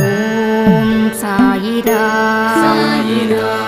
ஓம் சாயிரா சாயிரா ஓம்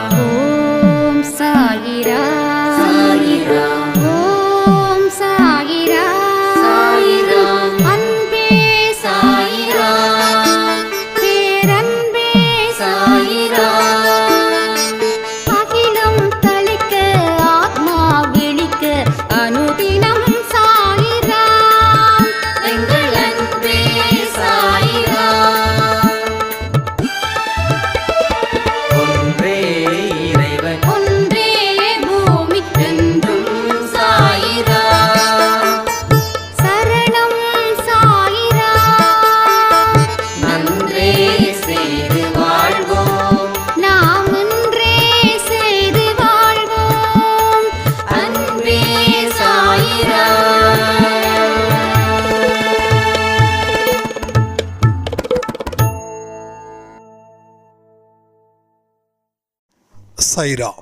சைரா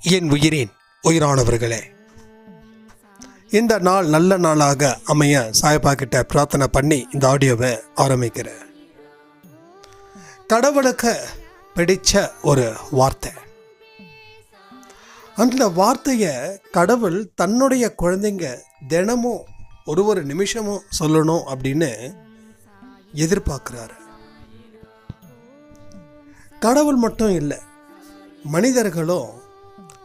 என் உயிரின் உயிரானவர்களே இந்த நாள் நல்ல நாளாக அமைய சாயப்பா கிட்ட பிரார்த்தனை பண்ணி இந்த ஆடியோவை ஆரம்பிக்கிறேன். கடவுளுக்கு பிடிச்ச ஒரு வார்த்தை. அந்த வார்த்தையை கடவுள் தன்னுடைய குழந்தைங்க தினமும் ஒரு ஒரு நிமிஷமும் சொல்லணும் அப்படின்னு எதிர்பார்க்குறாரு. கடவுள் மட்டும் இல்லை மனிதர்களும்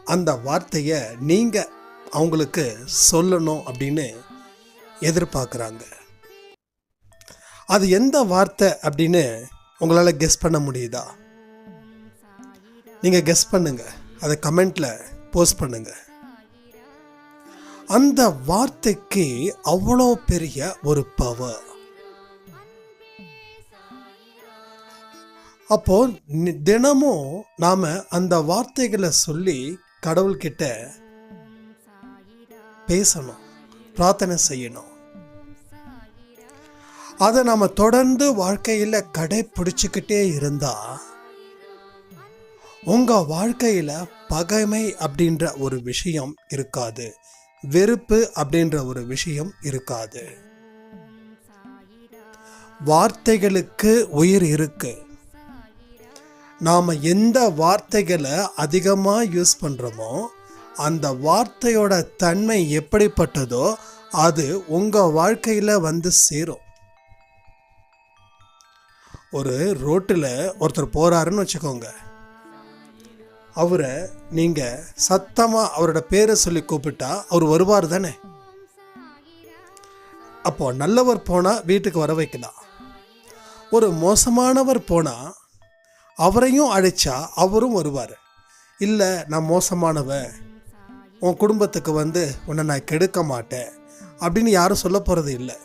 அந்த வார்த்தையை நீங்கள் அவங்களுக்கு சொல்லணும் அப்படின்னு எதிர்பார்க்குறாங்க. அது எந்த வார்த்தை அப்படின்னு உங்களால் கெஸ் பண்ண முடியுதா? நீங்கள் கெஸ் பண்ணுங்க. அதை கமெண்ட்டில் போஸ்ட் பண்ணுங்க. அந்த வார்த்தைக்கு அவ்வளோ பெரிய ஒரு பவர் அப்போ நி- தினமும் நாம அந்த வார்த்தைகளை சொல்லி கடவுள்கிட்ட பேசணும் பிரார்த்தனை செய்யணும். அதை நாம தொடர்ந்து வாழ்க்கையில கடைபிடிச்சுக்கிட்டே இருந்தா உங்க வாழ்க்கையில பகைமை அப்படின்ற ஒரு விஷயம் இருக்காது வெறுப்பு அப்படின்ற ஒரு விஷயம் இருக்காது. வார்த்தைகளுக்கு உயிர் இருக்குது நாம் எந்த வார்த்தைகளை அதிகமாக யூஸ் பண்ணுறோமோ அந்த வார்த்தையோட தன்மை எப்படிப்பட்டதோ அது உங்கள் வாழ்க்கையில் வந்து சேரும். ஒரு ரோட்டில் ஒருத்தர் போகிறாருன்னு வச்சுக்கோங்க. அவரை நீங்கள் சத்தமாக அவரோட பேரை சொல்லி கூப்பிட்டா அவர் வருவார் தானே? அப்போ நல்லவர் போனால் வீட்டுக்கு வர வைக்கலாம். ஒரு மோசமானவர் போனால் அவரையும் அழைச்சா அவரும் வருவார். இல்லை நான் மோசமானவன். உன் குடும்பத்துக்கு வந்து உன்னை நான் கெடுக்க மாட்டேன் அப்படின்னு யாரும் சொல்ல போகிறது இல்லை.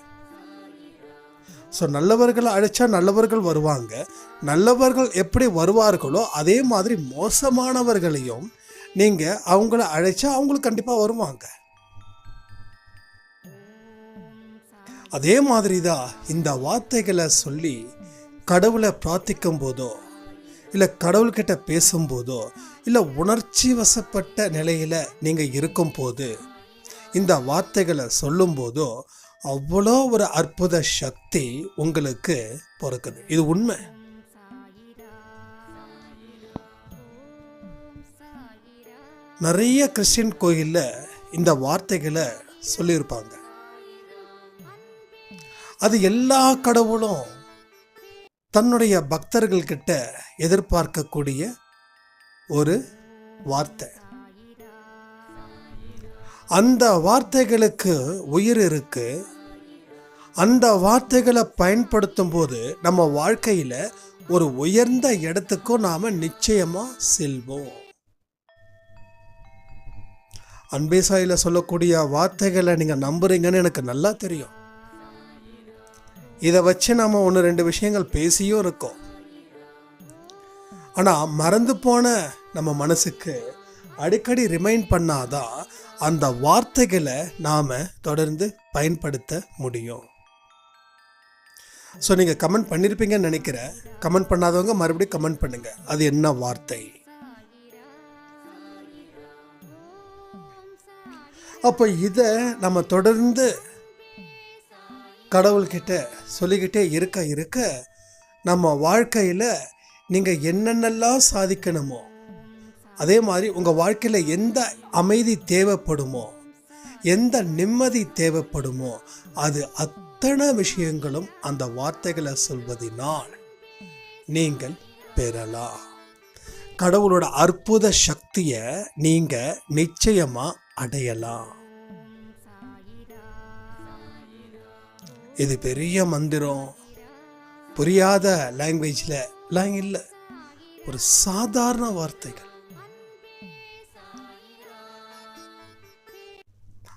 ஸோ நல்லவர்களை அழைச்சா நல்லவர்கள் வருவாங்க. நல்லவர்கள் எப்படி வருவார்களோ அதே மாதிரி மோசமானவர்களையும் நீங்கள் அவங்கள அழைச்சா அவங்களுக்கு கண்டிப்பாக வருவாங்க. அதே மாதிரி தான் இந்த வார்த்தைகளை சொல்லி கடவுளை பிரார்த்திக்கும் போதோ இல்லை கடவுள்கிட்ட பேசும்போதோ இல்லை உணர்ச்சி வசப்பட்ட நிலையில் நீங்கள் இருக்கும்போது இந்த வார்த்தைகளை சொல்லும்போதோ அவ்வளோ ஒரு அற்புத சக்தி உங்களுக்கு பிறக்குது. இது உண்மை? நிறைய கிறிஸ்டின் கோயிலில் இந்த வார்த்தைகளை சொல்லியிருப்பாங்க. அது எல்லா கடவுளும் தன்னுடைய பக்தர்கள்கிட்ட எதிர்பார்க்கக்கூடிய ஒரு வார்த்தை. அந்த வார்த்தைகளுக்கு உயிர் இருக்கு. அந்த வார்த்தைகளை பயன்படுத்தும் போது நம்ம வாழ்க்கையில ஒரு உயர்ந்த இடத்துக்கும் நாம நிச்சயமா செல்வோம். அன்பேசாயில் சொல்லக்கூடிய வார்த்தைகளை நீங்க நம்புறீங்கன்னு எனக்கு நல்லா தெரியும். இதை வச்சு நாம் ஒன்று ரெண்டு விஷயங்கள் பேசியும் இருக்கோம். ஆனால் மறந்து போன நம்ம மனசுக்கு அடிக்கடி ரிமைண்ட் பண்ணாதான் அந்த வார்த்தைகளை நாம் தொடர்ந்து பயன்படுத்த முடியும். ஸோ நீங்கள் கமெண்ட் பண்ணியிருப்பீங்கன்னு நினைக்கிறேன். கமெண்ட் பண்ணாதவங்க மறுபடியும் கமெண்ட் பண்ணுங்கள் அது என்ன வார்த்தை? அப்போ இதை நம்ம தொடர்ந்து கடவுள்கிட்ட சொல்லிக்கிட்டே இருக்க இருக்க நம்ம வாழ்க்கையில் நீங்கள் என்னென்னலாம் சாதிக்கணுமோ அதே மாதிரி உங்கள் வாழ்க்கையில் எந்த அமைதி தேவைப்படுமோ எந்த நிம்மதி தேவைப்படுமோ அது அத்தனை விஷயங்களும் அந்த வார்த்தைகளை சொல்வதினால் நீங்கள் பெறலாம். கடவுளோட அற்புத சக்தியை நீங்கள் நிச்சயமாக அடையலாம். இது பெரிய மந்திரம். புரியாத லாங்குவேஜில் எல்லாம் இல்லை. ஒரு சாதாரண வார்த்தைகள்.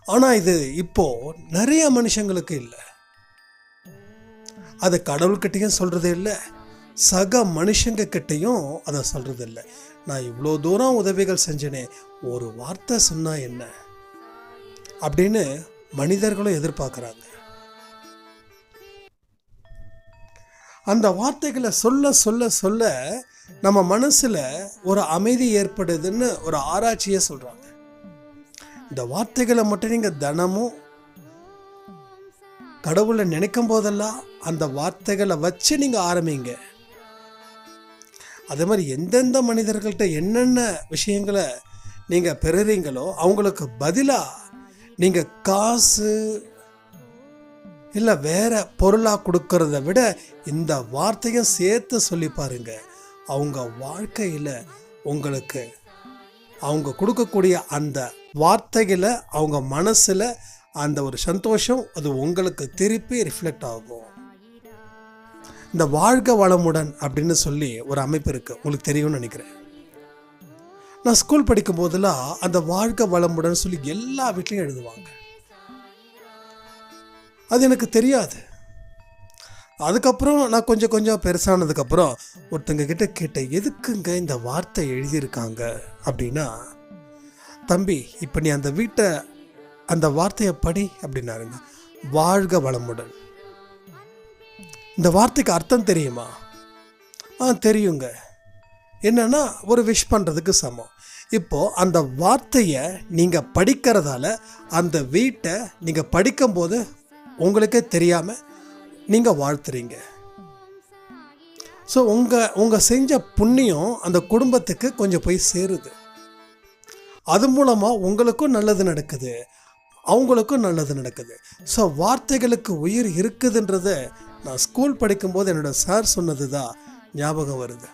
ஆனால் இது இப்போ நிறைய மனுஷங்களுக்கு இல்லை. அதை கடவுள்கிட்டையும் சொல்கிறது இல்லை. சக மனுஷங்க கிட்டையும் அதை சொல்கிறது இல்லை. நான் இவ்வளோ தூரம் உதவிகள் செஞ்சேனே ஒரு வார்த்தை சொன்னால் என்ன? அப்படின்னு மனிதர்களும் எதிர்பார்க்குறாங்க. அந்த வார்த்தைகளை சொல்ல சொல்ல சொல்ல நம்ம மனசில் ஒரு அமைதி ஏற்படுதுன்னு ஒரு ஆராய்ச்சியே சொல்கிறாங்க இந்த வார்த்தைகளை மட்டும் நீங்கள் தினமும் கடவுளை நினைக்கும் போதெல்லாம் அந்த வார்த்தைகளை வச்சு நீங்கள் ஆரம்பிங்க. அதே மாதிரி எந்தெந்த மனிதர்கள்ட்ட என்னென்ன விஷயங்களை நீங்கள் பெறுறீங்களோ அவங்களுக்கு பதிலாக நீங்கள் காசு இல்லை வேற பொருளாக கொடுக்கறத விட இந்த வார்த்தையும் சேர்த்து சொல்லி பாருங்க. அவங்க வாழ்க்கையில் உங்களுக்கு அவங்க கொடுக்கக்கூடிய அந்த வார்த்தைகளை அவங்க மனசில் அந்த ஒரு சந்தோஷம் அது உங்களுக்கு திருப்பி ரிஃப்ளெக்ட் ஆகும். இந்த வாழ்க வளமுடன் அப்படின்னு சொல்லி ஒரு அமைப்பு இருக்குது உங்களுக்கு தெரியும்னு நினைக்கிறேன். நான் ஸ்கூல் படிக்கும் போதெல்லாம் அந்த வாழ்க வளமுடன் சொல்லி எல்லா வீட்லேயும் எழுதுவாங்க. அது எனக்கு தெரியாது. அதுக்கப்புறம் நான் கொஞ்சம் கொஞ்சம் பெருசானதுக்கப்புறம் ஒருத்தங்க கிட்ட கேட்டேன் எதுக்குங்க இந்த வார்த்தை எழுதியிருக்காங்க? அப்படின்னா தம்பி இப்போ நீ அந்த வீட்டை அந்த வார்த்தையை படி அப்படின்னாருங்க. வாழ்க வளமுடன். இந்த வார்த்தைக்கு அர்த்தம் தெரியுமா? ஆ தெரியுங்க. என்னன்னா ஒரு விஷ் பண்ணுறதுக்கு சமம். இப்போது அந்த வார்த்தையை நீங்கள் படிக்கிறதால அந்த வீட்டை நீங்கள் படிக்கும்போது உங்களுக்கே தெரியாமல் நீங்கள் வாழ்த்துறீங்க. ஸோ உங்கள் உங்கள் செஞ்ச புண்ணியம் அந்த குடும்பத்துக்கு கொஞ்சம் போய் சேருது. அது மூலமாக உங்களுக்கும் நல்லது நடக்குது. அவங்களுக்கும் நல்லது நடக்குது. ஸோ வார்த்தைகளுக்கு உயிர் இருக்குதுன்றத நான் ஸ்கூல் படிக்கும்போது என்னோட சார் சொன்னது தான் ஞாபகம் வருது.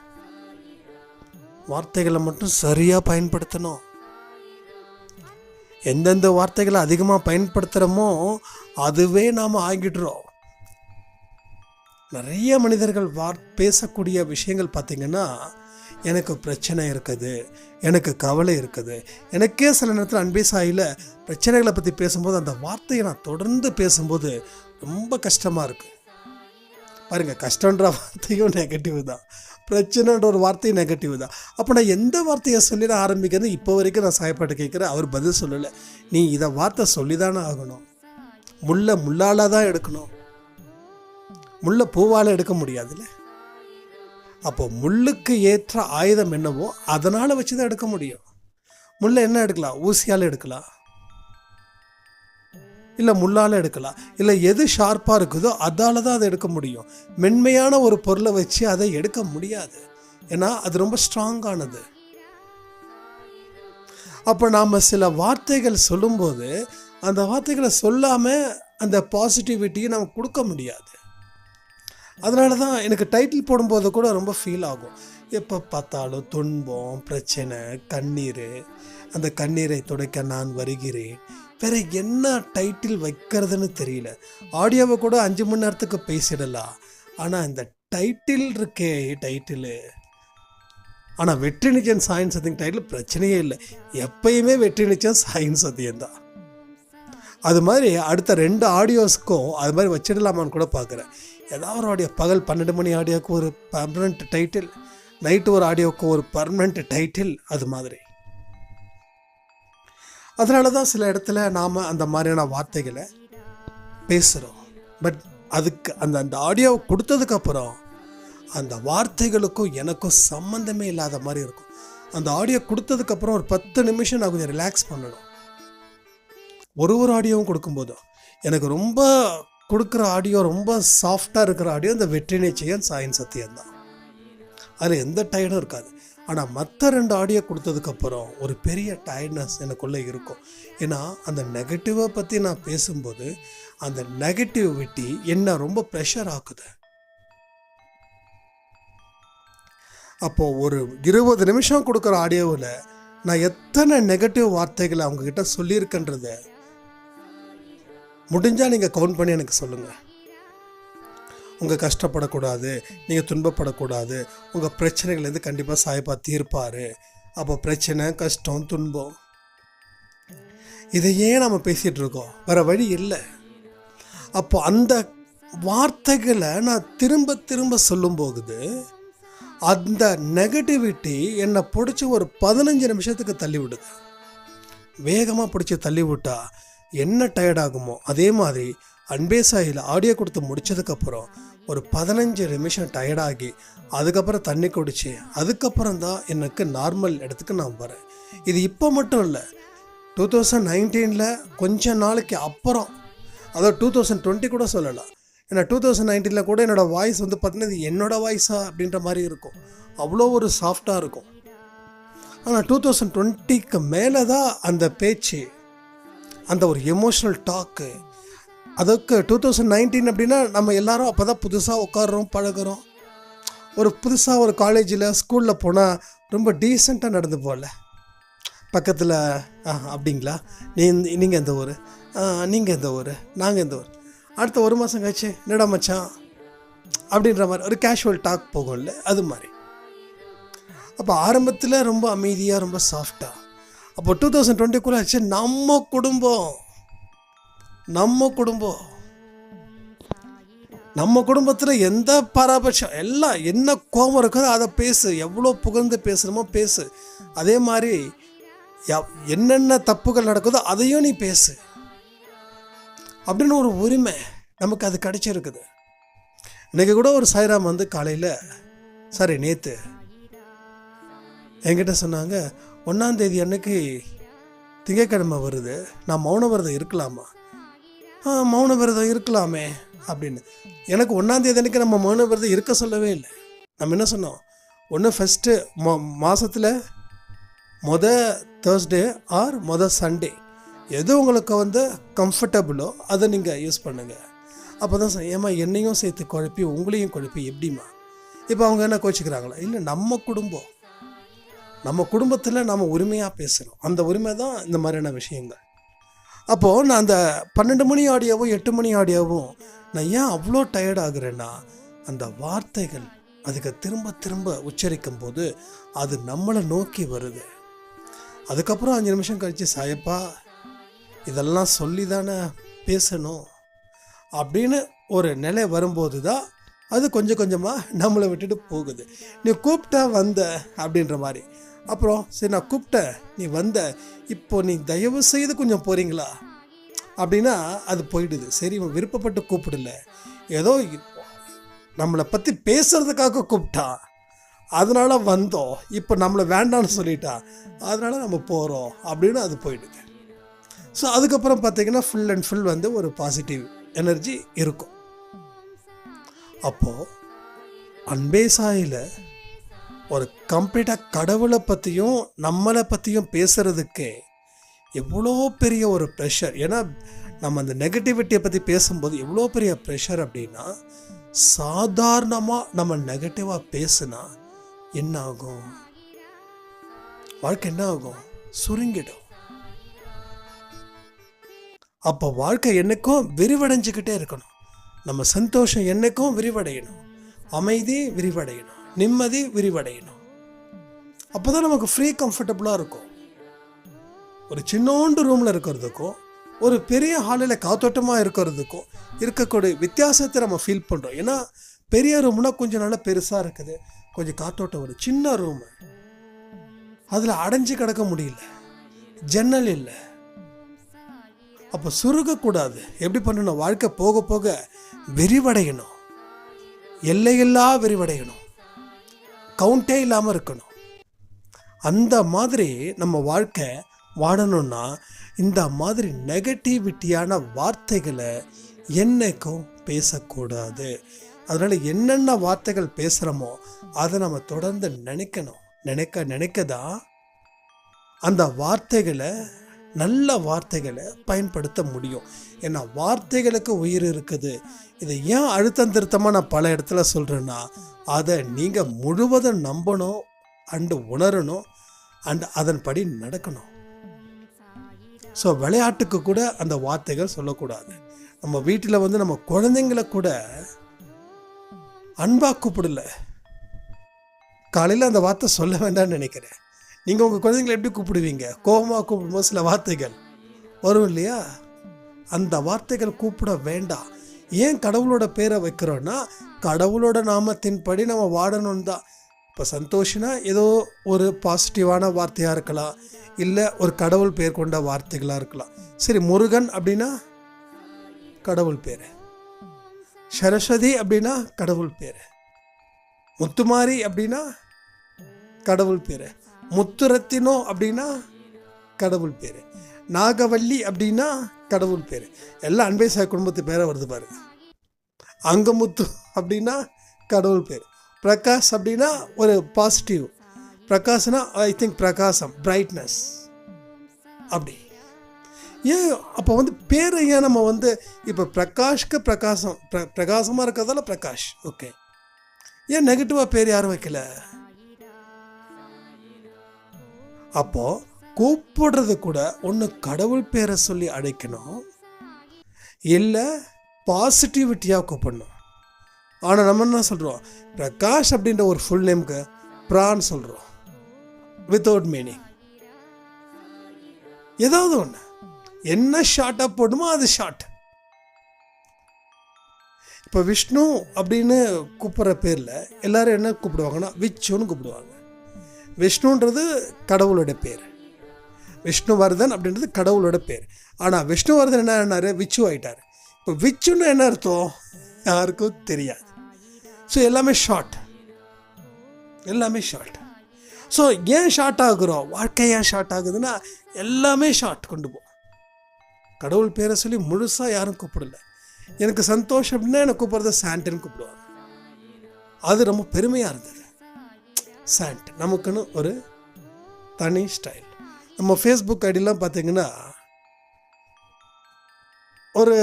வார்த்தைகளை மட்டும் சரியாக பயன்படுத்தணும். எந்தெந்த வார்த்தைகளை அதிகமாக பயன்படுத்துகிறோமோ அதுவே நாம் ஆகிடுறோம். நிறைய மனிதர்கள் வார் பேசக்கூடிய விஷயங்கள் பார்த்திங்கன்னா எனக்கு பிரச்சனை இருக்குது எனக்கு கவலை இருக்குது. எனக்கே சில நேரத்தில் அன்பே சாயில் பிரச்சனைகளை பற்றி பேசும்போது அந்த வார்த்தையை நான் தொடர்ந்து பேசும்போது ரொம்ப கஷ்டமாக இருக்குது பாருங்கள் கஷ்டன்ற வார்த்தையும் நெகட்டிவ் தான். பிரச்சனைன்ற ஒரு வார்த்தை நெகட்டிவ் தான். அப்போ நான் எந்த வார்த்தையை சொல்லி நான் ஆரம்பிக்கிறது இப்போ வரைக்கும் நான் சாயப்பாட்டு கேட்குறேன். அவர் பதில் சொல்லலை. நீ இதை வார்த்தை சொல்லி தானே ஆகணும். முல்லை முள்ளால் தான் எடுக்கணும். முல்லை பூவால் எடுக்க முடியாதுல்ல? அப்போ முள்ளுக்கு ஏற்ற ஆயுதம் என்னவோ அதனால் வச்சு தான் எடுக்க முடியும். முள்ளை என்ன எடுக்கலாம்? ஊசியால் எடுக்கலாம். இல்லை முள்ளால் எடுக்கலாம். இல்லை எது ஷார்ப்பாக இருக்குதோ அதால் தான் அதை எடுக்க முடியும். மென்மையான ஒரு பொருளை வச்சு அதை எடுக்க முடியாது. ஏன்னா அது ரொம்ப ஸ்ட்ராங்கானது அப்போ நாம் சில வார்த்தைகள் சொல்லும்போது அந்த வார்த்தைகளை சொல்லாமல் அந்த பாசிட்டிவிட்டியை நம்ம கொடுக்க முடியாது. அதனால தான் எனக்கு டைட்டில் போடும்போது கூட ரொம்ப ஃபீல் ஆகும். எப்போ பார்த்தாலும் துன்பம் பிரச்சனை கண்ணீர். அந்த கண்ணீரை துடைக்க நான் வருகிறேன். வேற என்ன டைட்டில் வைக்கிறதுன்னு தெரியல. ஆடியோவை கூட அஞ்சு மணி நேரத்துக்கு பேசிடலாம். ஆனால் இந்த டைட்டில் இருக்கே டைட்டிலு ஆனால் வெற்றி நிச்சயம் சாயின் சத்தியம் டைட்டில் பிரச்சனையே இல்லை. எப்பயுமே வெற்றி நிச்சயம் சாயின் சத்தியம் தான். அது மாதிரி அடுத்த ரெண்டு ஆடியோஸ்க்கும் அது மாதிரி வச்சிடலாமான்னு கூட பார்க்குறேன். ஏதாவது ஒரு ஆடியோ பகல் பன்னெண்டு மணி ஆடியோவுக்கு ஒரு பர்மனெண்ட் டைட்டில் நைட்டு ஒரு ஆடியோவுக்கு ஒரு பர்மனெண்ட் டைட்டில் அது மாதிரி. அதனால தான் சில இடத்துல நாம் அந்த மாதிரியான வார்த்தைகளை பேசுகிறோம் பட் அதுக்கு அந்த அந்த ஆடியோ கொடுத்ததுக்கப்புறம் அந்த வார்த்தைகளுக்கும் எனக்கும் சம்மந்தமே இல்லாத மாதிரி இருக்கும். அந்த ஆடியோ கொடுத்ததுக்கப்புறம் ஒரு பத்து நிமிஷம் நான் கொஞ்சம் ரிலாக்ஸ் பண்ணணும். ஒரு ஒரு ஆடியோவும் கொடுக்கும்போதும் எனக்கு ரொம்ப கொடுக்குற ஆடியோ ரொம்ப சாஃப்டாக இருக்கிற ஆடியோ இந்த வெற்றி நிச்சயம் சாயின் சத்தியம் தான் அதில் எந்த டயர்டும் இருக்காது. ஆனால் மற்ற ரெண்டு ஆடியோ கொடுத்ததுக்கப்புறம் ஒரு பெரிய டயர்ட்னஸ் எனக்குள்ளே இருக்கும். ஏன்னா அந்த நெகட்டிவை பற்றி நான் பேசும்போது அந்த நெகட்டிவிட்டி என்ன ரொம்ப ப்ரெஷர் ஆக்குது. அப்போது ஒரு இருபது நிமிஷம் கொடுக்குற ஆடியோவில் நான் எத்தனை நெகட்டிவ் வார்த்தைகளை அவங்கக்கிட்ட சொல்லியிருக்கேன்றத முடிஞ்சால் நீங்கள் கவுண்ட் பண்ணி எனக்கு சொல்லுங்கள் உங்கள் கஷ்டப்படக்கூடாது நீங்கள் துன்பப்படக்கூடாது உங்கள் பிரச்சனைகள்லேருந்து கண்டிப்பாக சாய்ப்பா தீர்ப்பார். அப்போ பிரச்சனை கஷ்டம் துன்பம். இதையே நம்ம பேசிகிட்டு இருக்கோம். வேறு வழி இல்லை. அப்போ அந்த வார்த்தைகளை நான் திரும்ப திரும்ப சொல்லும்போது அந்த நெகட்டிவிட்டி என்னை பிடிச்சி ஒரு பதினஞ்சு நிமிஷத்துக்கு தள்ளி விடுது வேகமாக பிடிச்சி தள்ளி விட்டால் என்ன டயர்டாகுமோ அதே மாதிரி அன்பே சாயில் ஆடியோ கொடுத்து முடிச்சதுக்கப்புறம் ஒரு பதினஞ்சு நிமிஷம் டயர்டாகி அதுக்கப்புறம் தண்ணி குடிச்சு அதுக்கப்புறம் தான் எனக்கு நார்மல் இடத்துக்கு நான் வரேன். இது இப்போ மட்டும் இல்லை டூ தௌசண்ட் நைன்டீனில் கொஞ்ச நாளைக்கு அப்புறம் அதாவது டூ தௌசண்ட் டுவெண்ட்டி கூட சொல்லலாம். ஏன்னா டூ தௌசண்ட் நைன்டீனில் கூட என்னோடய வாய்ஸ் வந்து பார்த்தீங்கன்னா இது என்னோட வாய்ஸா அப்படின்ற மாதிரி இருக்கும். அவ்வளோ ஒரு சாஃப்டாக இருக்கும். ஆனால் டூ தௌசண்ட் டுவெண்ட்டிக்கு மேலே தான் அந்த பேச்சு அந்த ஒரு எமோஷ்னல் டாக்கு அதுக்கு டூ தௌசண்ட் நைன்டீன் அப்படின்னா நம்ம எல்லாரும் அப்போ தான் புதுசாக உட்காடுறோம் பழகுறோம். ஒரு புதுசாக ஒரு காலேஜில் ஸ்கூலில் போனால் ரொம்ப டீசெண்டாக நடந்து போகல பக்கத்தில் அப்படிங்களா? நீ நீங்கள் எந்த ஊர்? நீங்கள் எந்த ஊர்? நாங்கள் எந்த ஊர்? அடுத்த ஒரு மாதம் கழிச்சு என்னடா மச்சான்? அப்படின்ற மாதிரி ஒரு கேஷுவல் டாக் போகும்ல அது மாதிரி. அப்போ ஆரம்பத்தில் ரொம்ப அமைதியாக ரொம்ப சாஃப்டாக அப்போ டூ தௌசண்ட் டுவெண்ட்டிக்குள்ளே ஆச்சு நம்ம குடும்பம். நம்ம குடும்பம். நம்ம குடும்பத்தில் எந்த பாராபட்சம் எல்லாம் என்ன கோபம் இருக்குதோ அதை பேசு. எவ்வளோ புகழ்ந்து பேசணுமோ பேசு. அதே மாதிரி என்னென்ன தப்புகள் நடக்குதோ அதையும் நீ பேசு. அப்படின்னு ஒரு உரிமை நமக்கு அது கிடைச்சிருக்குது. இன்றைக்கி கூட ஒரு சாய்ராம் வந்து காலையில் சாரி நேற்று என்கிட்ட சொன்னாங்க ஒன்றாந்தேதி அன்னைக்கு திங்கக்கிழமை வருது. நான் மௌன விரதம் இருக்கலாமா? மௌன விரதம் இருக்கலாமே அப்படின்னு. எனக்கு ஒன்றாந்தேதி அன்றைக்கி நம்ம மௌன விரதம் இருக்க சொல்லவே இல்லை. நம்ம என்ன சொன்னோம்? ஒன்று ஃபஸ்ட்டு ம மாதத்தில் மொத தேர்ஸ்டே ஆர் மொத சண்டே எது உங்களுக்கு வந்து கம்ஃபர்டபுளோ அதை நீங்கள் யூஸ் பண்ணுங்கள் அப்போ தான் ஏமா ஏம்மா என்னையும் சேர்த்து குழப்பி உங்களையும் குழப்பி எப்படிம்மா? இப்போ அவங்க என்ன கோச்சிக்கிறாங்களா? இல்லை நம்ம குடும்பம். நம்ம குடும்பத்தில் நம்ம உரிமையாக பேசணும் அந்த உரிமை தான் இந்த மாதிரியான விஷயங்கள். அப்போது நான் அந்த பன்னெண்டு மணி ஆடியோவும் எட்டு மணி ஆடியோவும் நான் ஏன் அவ்வளோ டயர்ட் ஆகுறேன்னா அந்த வார்த்தைகள் அதுக்கு திரும்ப திரும்ப உச்சரிக்கும் போது அது நம்மளை நோக்கி வருது. அதுக்கப்புறம் அஞ்சு நிமிஷம் கழித்து சாயப்பா இதெல்லாம் சொல்லி தானே பேசணும்? அப்படின்னு ஒரு நிலை வரும்போது தான் அது கொஞ்சம் கொஞ்சமாக நம்மளை விட்டுட்டு போகுது. நீ கூப்பிட்டா வந்த? அப்படின்ற மாதிரி. அப்புறம் சரி நான் கூப்பிட்டேன். நீ வந்த. இப்போ நீ தயவு செய்து கொஞ்சம் போகிறீங்களா அப்படின்னா அது போயிடுது. சரி இவன் விருப்பப்பட்டு கூப்பிடல. ஏதோ நம்மளை பற்றி பேசுறதுக்காக கூப்பிட்டான். அதனால வந்தோம். இப்போ நம்மளை வேண்டான்னு சொல்லிட்டான். அதனால நம்ம போகிறோம் அப்படின்னு அது போயிடுது. ஸோ அதுக்கப்புறம் பார்த்தீங்கன்னா ஃபுல் அண்ட் ஃபுல் வந்து ஒரு பாசிட்டிவ் எனர்ஜி இருக்கும். அப்போது அன்பே சாயில் ஒரு கம்ப்ளீட்டாக கடவுளை பற்றியும் நம்மளை பற்றியும் பேசுகிறதுக்கே எவ்வளோ பெரிய ஒரு ப்ரெஷர் ஏன்னா நம்ம அந்த நெகட்டிவிட்டியை பற்றி பேசும்போது எவ்வளோ பெரிய ப்ரெஷர் அப்படின்னா சாதாரணமாக நம்ம நெகட்டிவாக பேசுனா என்ன ஆகும்? வாழ்க்கை என்ன ஆகும்? சுருங்கிடும். அப்போ வாழ்க்கை என்னைக்கும் விரிவடைஞ்சுக்கிட்டே இருக்கணும். நம்ம சந்தோஷம் என்னைக்கும் விரிவடையணும். அமைதி விரிவடையணும். நிம்மதி விரிவடையணும். அப்போ தான் நமக்கு ஃப்ரீ கம்ஃபர்டபுளாக இருக்கும். ஒரு சின்னோண்டு ரூமில் இருக்கிறதுக்கும் ஒரு பெரிய ஹாலில் காத்தோட்டமாக இருக்கிறதுக்கும் இருக்கக்கூடிய வித்தியாசத்தை நம்ம ஃபீல் பண்ணுறோம் ஏன்னா பெரிய ரூம்னா கொஞ்சம் நல்லா பெருசாக இருக்குது. கொஞ்சம் காத்தோட்டம் ஒரு சின்ன ரூமு அதில் அடைஞ்சு கிடக்க முடியல. ஜன்னல் இல்லை. அப்போ சுருகக்கூடாது எப்படி பண்ணணும்? வாழ்க்கை போக போக விரிவடையணும். எல்லையில்லா விரிவடையணும். கவுண்டே இல்லாமல் இருக்கணும். அந்த மாதிரி நம்ம வாழ்க்கை வாழணும்னா இந்த மாதிரி நெகட்டிவிட்டியான வார்த்தைகளை என்னைக்கும் பேசக்கூடாது. அதனால் என்னென்ன வார்த்தைகள் பேசுகிறோமோ அதை நம்ம தொடர்ந்து நினைக்கணும். நினைக்க நினைக்க தான் அந்த வார்த்தைகளை நல்ல வார்த்தைகளை பயன்படுத்த முடியும். ஏன்னா வார்த்தைகளுக்கு உயிர் இருக்குது. இதை ஏன் அழுத்தம் திருத்தமாக நான் பல இடத்துல சொல்கிறேன்னா அதை நீங்கள் முழுவதும் நம்பணும் அண்டு உணரணும் அண்ட் அதன்படி நடக்கணும். ஸோ விளையாட்டுக்கு கூட அந்த வார்த்தைகள் சொல்லக்கூடாது. நம்ம வீட்டில் வந்து நம்ம குழந்தைங்கள கூட அன்பாக கூப்பிடல. காலையில் அந்த வார்த்தை சொல்ல வேண்டாம்னு நினைக்கிறேன். நீங்கள் உங்கள் குழந்தைங்களை எப்படி கூப்பிடுவீங்க? கோபமாக கூப்பிடும்போது சில வார்த்தைகள் வரும் இல்லையா? அந்த வார்த்தைகள் கூப்பிட வேண்டாம். ஏன் கடவுளோட பேரை வைக்கிறோன்னா கடவுளோட நாமத்தின்படி நம்ம வாடணும் தான். இப்போ சந்தோஷனா ஏதோ ஒரு பாசிட்டிவான வார்த்தையாக இருக்கலாம். இல்லை ஒரு கடவுள் பேர் கொண்ட வார்த்தைகளாக இருக்கலாம். சரி முருகன் அப்படின்னா கடவுள் பேர். சரஸ்வதி அப்படின்னா கடவுள் பேர். முத்துமாரி அப்படின்னா கடவுள் பேர். முத்துரத்தினோ அப்படின்னா கடவுள் பேர். நாகவல்லி அப்படின்னா கடவுள் பேர். எல்லாம் அன்பை சாய் குடும்பத்து பேரை வருது பாரு. அங்கமுத்து அப்படின்னா கடவுள் பேர். பிரகாஷ் அப்படின்னா ஒரு பாசிட்டிவ் பிரகாஷ்னா ஐ திங்க் பிரகாசம் பிரைட்னஸ் அப்படி. ஏன் அப்போ வந்து பேரை ஏன் நம்ம வந்து இப்போ பிரகாஷ்க்கு பிரகாசம் பிர பிரகாசமாக இருக்கிறதால பிரகாஷ். ஓகே ஏன் நெகட்டிவாக பேர் யாரும் வைக்கல? அப்போது கூப்பிடுறது கூட ஒன்று கடவுள் பேரை சொல்லி அழைக்கணும். இல்லை பாசிட்டிவிட்டியாக கூப்பிடணும். ஆனால் நம்ம என்ன சொல்கிறோம் பிரகாஷ் அப்படின்ற ஒரு ஃபுல் நேமுக்கு பிரான் சொல்கிறோம் வித்தவுட் மீனிங் ஏதாவது ஒன்று என்ன ஷார்ட்டாக போடுமோ அது ஷார்ட் இப்போ விஷ்ணு அப்படின்னு கூப்பிட்ற பேரில் எல்லாரும் என்ன கூப்பிடுவாங்கன்னா விச்சுன்னு கூப்பிடுவாங்க. விஷ்ணுன்றது கடவுளோட பேர். விஷ்ணுவர்தன் அப்படின்றது கடவுளோட பேர். ஆனால் விஷ்ணுவர்தன் என்ன ஆனார்? விச்சு ஆகிட்டார் இப்போ விச்சுன்னு என்ன அர்த்தம்? யாருக்கும் தெரியாது. ஸோ எல்லாமே ஷார்ட் எல்லாமே ஷார்ட் ஸோ ஏன் ஷார்ட் ஆகுறோம்? வாழ்க்கை ஏன் ஷார்ட் ஆகுதுன்னா எல்லாமே ஷார்ட் கொண்டு போ. கடவுள் பேரை சொல்லி முழுசாக யாரும் கூப்பிடல. எனக்கு சந்தோஷம் அப்படின்னா எனக்கு கூப்பிட்றது சாண்ட்டுன்னு கூப்பிடுவாங்க. அது ரொம்ப பெருமையாக இருந்தது. சாண்ட் நமக்குன்னு ஒரு தனி ஸ்டைல் நம்ம ஃபேஸ்புக் ஐடிலாம் பார்த்தீங்கன்னா ஒரு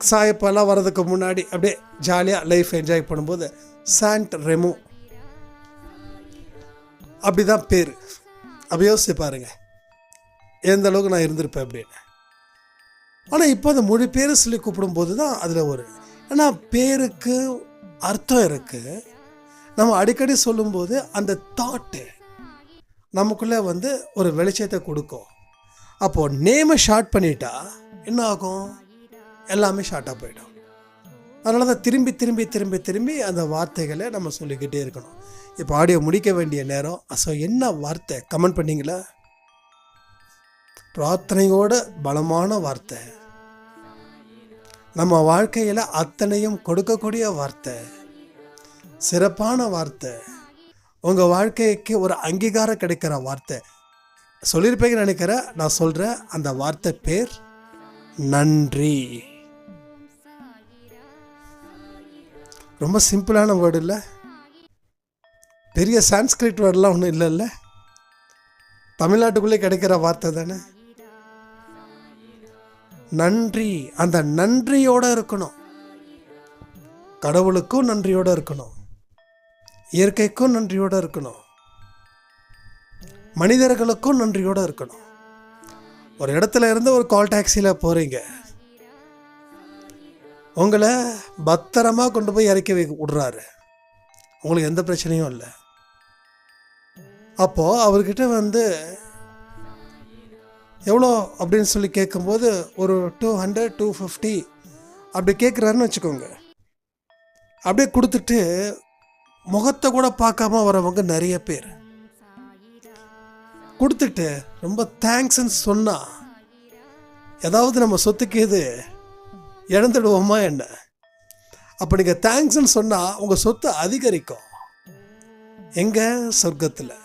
சாயப்பெல்லாம் வர்றதுக்கு முன்னாடி அப்படியே ஜாலியாக லைஃப் என்ஜாய் பண்ணும்போது சாண்ட் ரெமோ அப்படி தான் பேர். அப்போ யோசிச்சு பாருங்க. எந்த அளவுக்கு நான் இருந்திருப்பேன் அப்படின்னு. ஆனால் இப்போ அந்த மொழி பேர் சொல்லி கூப்பிடும்போது தான் அதில் ஒரு ஏன்னா பேருக்கு அர்த்தம் இருக்குது நம்ம அடிக்கடி சொல்லும்போது அந்த தாட்டு நமக்குள்ளே வந்து ஒரு வெளிச்சத்தை கொடுக்கும். அப்போது நேமை ஷார்ட் பண்ணிட்டா என்ன ஆகும் எல்லாமே ஷார்ட்டாக போயிடும். அதனால தான் திரும்பி திரும்பி திரும்பி திரும்பி அந்த வார்த்தைகளை நம்ம சொல்லிக்கிட்டே இருக்கணும். இப்போ ஆடியோ முடிக்க வேண்டிய நேரம். ஸோ என்ன வார்த்தை? கமெண்ட் பண்ணிங்களா? பிரார்த்தனையோட பலமான வார்த்தை. நம்ம வாழ்க்கையில் அத்தனையும் கொடுக்கக்கூடிய வார்த்தை. சிறப்பான வார்த்தை. உங்கள் வாழ்க்கைக்கு ஒரு அங்கீகாரம் கிடைக்கிற வார்த்தை. சொல்லியிருப்பேங்கன்னு நினைக்கிறேன். நான் சொல்கிறேன் அந்த வார்த்தை பேர் நன்றி. ரொம்ப சிம்பிளான வேர்டு இல்லை. பெரிய சான்ஸ்கிரிட் வேர்டெலாம் ஒன்றும் இல்லைல்ல. தமிழ்நாட்டுக்குள்ளே கிடைக்கிற வார்த்தை தானே? நன்றி. அந்த நன்றியோட இருக்கணும். கடவுளுக்கும் நன்றியோடு இருக்கணும். இயற்கைக்கும் நன்றியோடு இருக்கணும். மனிதர்களுக்கும் நன்றியோட இருக்கணும். ஒரு இடத்துல இருந்து ஒரு கால் டாக்ஸியில் போகிறீங்க உங்களை பத்திரமா கொண்டு போய் இறக்கி வை விடுறாரு. உங்களுக்கு எந்த பிரச்சனையும் இல்லை. அப்போது அவர்கிட்ட வந்து எவ்வளோ? அப்படின்னு சொல்லி கேட்கும்போது ஒரு டூ ஹண்ட்ரட் டூ ஃபிஃப்டி அப்படி கேட்குறாருன்னு வச்சுக்கோங்க. அப்படியே கொடுத்துட்டு முகத்தை கூட பார்க்காம வரவங்க நிறைய பேர். கொடுத்துட்டு ரொம்ப தேங்க்ஸ்ன்னு சொன்னால் ஏதாவது நம்ம சொத்துக்கு இது இழந்துடுவோமா என்ன? அப்போ நீங்கள் தேங்க்ஸ்ன்னு சொன்னால் உங்கள் சொத்து அதிகரிக்கும். எங்கே? சொர்க்கத்தில்.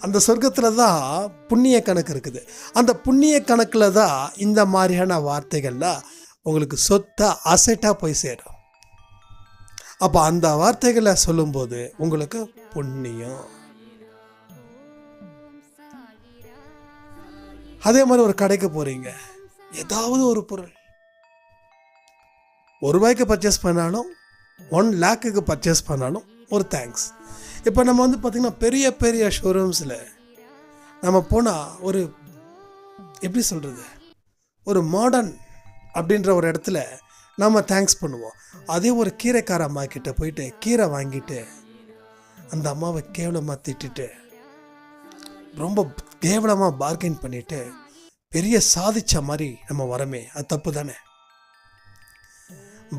அந்த சொர்க்கத்தில் தான் புண்ணிய கணக்கு இருக்குது. அந்த புண்ணிய கணக்கில் தான் இந்த மாதிரியான வார்த்தைகள்லாம் உங்களுக்கு சொத்தை அசெட்டாக போய் சேரும். அப்போ அந்த வார்த்தைகளை சொல்லும்போது உங்களுக்கு புண்ணியம். அதே மாதிரி ஒரு கடைக்கு போறீங்க. ஏதாவது ஒரு பொருள். ஒரு ரூபாய்க்கு பர்ச்சேஸ் பண்ணாலும் ஒன் லேக்குக்கு பர்ச்சேஸ் பண்ணாலும் ஒரு தேங்க்ஸ் இப்போ நம்ம வந்து பார்த்திங்கன்னா பெரிய பெரிய ஷோரூம்ஸில் நம்ம போனால் ஒரு எப்படி சொல்கிறது ஒரு மாடர்ன் அப்படின்ற ஒரு இடத்துல நம்ம தேங்க்ஸ் பண்ணுவோம். அதே ஒரு கீரைக்கார அம்மா கிட்ட போயிட்டு கீரை வாங்கிட்டு அந்த அம்மாவை கேவலமாக திட்டிட்டு ரொம்ப கேவலமாக பார்கெயின் பண்ணிட்டு பெரிய சாதிச்ச மாதிரி நம்ம வரமே அது தப்பு தானே?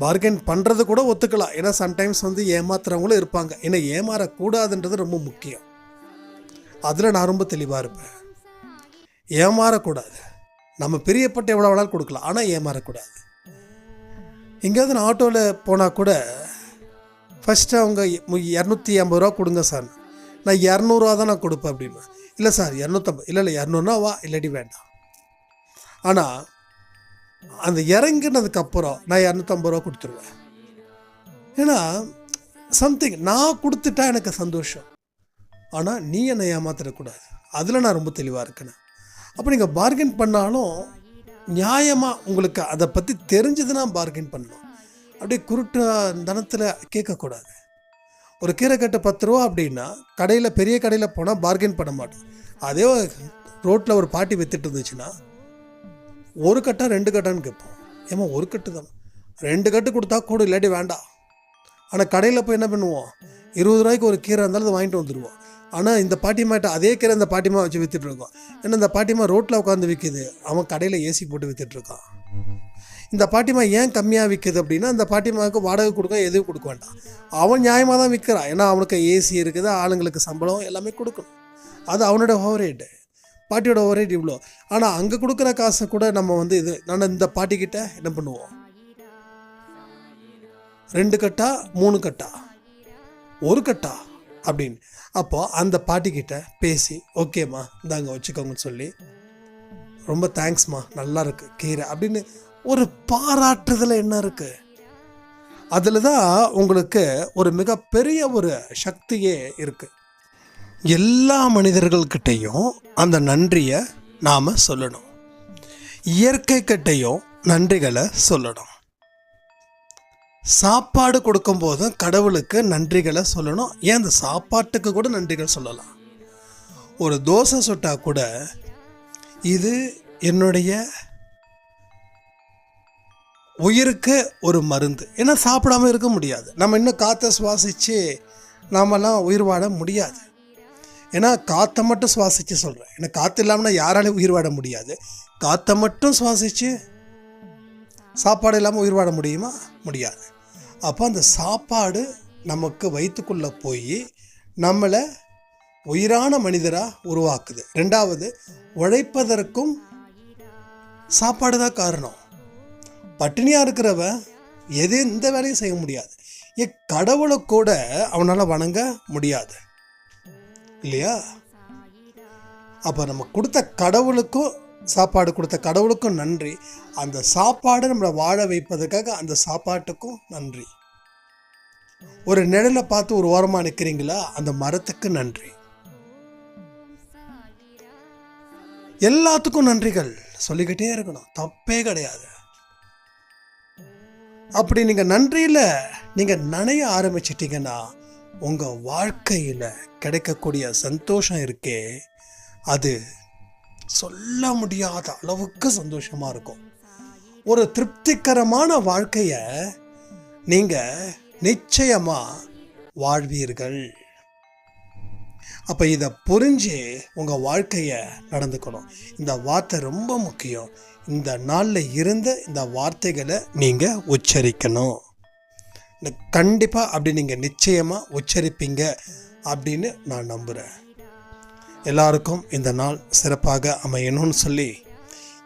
பார்கெயின் பண்ணுறது கூட ஒத்துக்கலாம். ஏன்னா சம்டைம்ஸ் வந்து ஏமாத்துறவங்களும் இருப்பாங்க. ஏன்னா ஏமாறக்கூடாதுன்றது ரொம்ப முக்கியம். அதில் நான் ரொம்ப தெளிவாக இருப்பேன். ஏமாறக்கூடாது. நம்ம பிரியப்பட்டு எவ்வளோ வேணாலும் கொடுக்கலாம். ஆனால் ஏமாறக்கூடாது. எங்கேயாவது நான் ஆட்டோவில் போனால் கூட ஃபஸ்ட்டு அவங்க இரநூத்தி ஐம்பது ரூபா கொடுங்க சார். நான் இரநூறுவா தான் நான் கொடுப்பேன் அப்படின்னு. இல்லை சார் இரநூத்தம்பது இல்லை இல்லை இரநூறுனா வா இல்லாட்டி வேண்டாம். ஆனால் அந்த இறங்கினதுக்கப்புறம் நான் இரநூத்தம்பது ரூபா கொடுத்துருவேன். ஏன்னா சம்திங் நான் கொடுத்துட்டா எனக்கு சந்தோஷம். ஆனால் நீ என்னை ஏமாத்திடக்கூடாது. அதில் நான் ரொம்ப தெளிவாக இருக்கேன். அப்போ நீங்கள் பார்கென் பண்ணாலும் நியாயமாக உங்களுக்கு அதை பற்றி தெரிஞ்சதுன்னா பார்கெயின் பண்ணணும் அப்படியே குருட்டு தனத்தில் கேட்கக்கூடாது. ஒரு கீரை கீரைக்கட்டு பத்து ரூபா அப்படின்னா கடையில் பெரிய கடையில் போனால் பார்கெயின் பண்ண மாட்டோம் அதே ரோட்டில் ஒரு பாட்டி வித்துட்டு இருந்துச்சுன்னா ஒரு கட்டா ரெண்டு கட்டான்னு கேட்போம். ஏமா ஒரு கட்டு தான். ரெண்டு கட்டு கொடுத்தா கூட இல்லாட்டி வேண்டாம். ஆனால் கடையில் போய் என்ன பண்ணுவோம்? இருபது ரூபாய்க்கு ஒரு கீரை இருந்தாலும் அதை வாங்கிட்டு வந்துடுவோம் ஆனால் இந்த பாட்டிமாட்ட அதே கீரை இந்த பாட்டிமா வச்சு விற்றுட்ருக்கோம் ஏன்னா இந்த பாட்டிமா ரோட்டில் உட்காந்து விற்கிது அவன் கடையில் ஏசி போட்டு விற்றுட்ருக்கான் இந்த பாட்டிமா ஏன் கம்மியாக விற்குது அப்படின்னா அந்த பாட்டிமாவுக்கு வாடகை கொடுக்க எதுவும் கொடுக்க வேண்டாம். அவன் நியாயமாக தான் விற்கிறான். ஏன்னா அவனுக்கு ஏசி இருக்குது ஆளுங்களுக்கு சம்பளம் எல்லாமே கொடுக்கணும். அது அவனோட ஓவரேட்டு பாட்டியோட ஓவரேட் இவ்வளோ ஆனால் அங்கே கொடுக்குற காசை கூட நம்ம வந்து இது நான் இந்த பாட்டிக்கிட்ட என்ன பண்ணுவோம்? ரெண்டு கட்டா மூணு கட்டா? ஒரு கட்டா? அப்படின்னு. அப்போது அந்த பாட்டிக்கிட்ட பேசி ஓகேம்மா இந்தாங்க வச்சுக்கோங்கன்னு சொல்லி ரொம்ப தேங்க்ஸ்மா நல்லா இருக்கு கீரை. அப்படின்னு ஒரு பாராட்டுதல் என்ன இருக்கு? அதில் தான் உங்களுக்கு ஒரு மிகப்பெரிய ஒரு சக்தியே இருக்கு. எல்லா மனிதர்கள்கிட்டையும் அந்த நன்றியை நாம் சொல்லணும். இயற்கைக்கிட்டையும் நன்றிகளை சொல்லணும். சாப்பாடு கொடுக்கும் போதும் கடவுளுக்கு நன்றிகளை சொல்லணும். ஏன் அந்த சாப்பாட்டுக்கு கூட நன்றிகள் சொல்லலாம்? ஒரு தோசை சுட்டா கூட இது என்னுடைய உயிருக்கு ஒரு மருந்து. ஏன்னா சாப்பிடாம இருக்க முடியாது. நம்ம இன்னும் காற்றை சுவாசித்து நாமெல்லாம் உயிர் வாழ முடியாது. ஏன்னா காற்றை மட்டும் சுவாசித்து சொல்கிறேன் ஏன்னா காற்று இல்லாமல் யாராலையும் உயிர் வாழ முடியாது. காற்றை மட்டும் சுவாசித்து சாப்பாடு இல்லாமல் உயிர் வாழ முடியுமா? முடியாது. அப்போ அந்த சாப்பாடு நமக்கு வயிற்றுக்குள்ளே போய் நம்மளை உயிரான மனிதராக உருவாக்குது. ரெண்டாவது உழைப்பதற்கும் சாப்பாடு தான் காரணம். பட்டினியாக இருக்கிறவன் எது எந்த வேலையும் செய்ய முடியாது. ஏ கடவுளை கூட அவனால் வணங்க முடியாது. இல்லையா? அப்போ நம்ம கொடுத்த கடவுளுக்கும் சாப்பாடு கொடுத்த கடவுளுக்கும் நன்றி. அந்த சாப்பாடு நம்மளை வாழ வைப்பதற்காக அந்த சாப்பாட்டுக்கும் நன்றி. ஒரு நிழலை பார்த்து ஒரு ஓரமாக நிற்கிறீங்களா அந்த மரத்துக்கு நன்றி. எல்லாத்துக்கும் நன்றிகள். சொல்லிக்கிட்டே இருக்கணும். தப்பே கிடையாது. அப்படி நீங்கள் நன்றியில் நீங்கள் நனைய ஆரம்பிச்சிட்டிங்கன்னா உங்கள் வாழ்க்கையில் கிடைக்கக்கூடிய சந்தோஷம் இருக்கே அது சொல்ல முடியாத அளவுக்கு சந்தோஷமாக இருக்கும். ஒரு திருப்திகரமான வாழ்க்கையை நீங்கள் நிச்சயமாக வாழ்வீர்கள். அப்போ இதை புரிஞ்சு உங்கள் வாழ்க்கையை நடந்துக்கணும். இந்த வார்த்தை ரொம்ப முக்கியம். இந்த நாளில் இருந்த இந்த வார்த்தைகளை நீங்கள் உச்சரிக்கணும். கண்டிப்பாக அப்படி நீங்கள் நிச்சயமாக உச்சரிப்பீங்க அப்படின்னு நான் நம்புகிறேன் எல்லாருக்கும் இந்த நாள் சிறப்பாக அமையணும்னு சொல்லி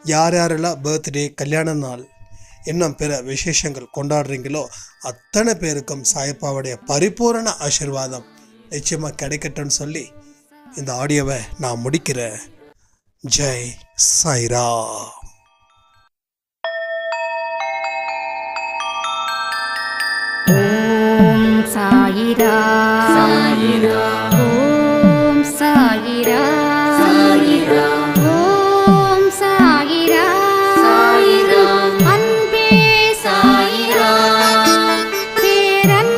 யார் யாரெல்லாம் பர்த்டே கல்யாண நாள் இன்னும் பிற விசேஷங்கள் கொண்டாடுறீங்களோ அத்தனை பேருக்கும் சாயப்பாவுடைய பரிபூரண ஆசிர்வாதம் நிச்சயமாக கிடைக்கட்டும்னு சொல்லி இந்த ஆடியோவை நான் முடிக்கிறேன் ஜெய் சாய்ரா ஓம் சாயிரா சாயிரா சாகிரா. சாகிரா. ஓம் சாகிரா. சாகிரா. அன்பே சாயிரா பேரன்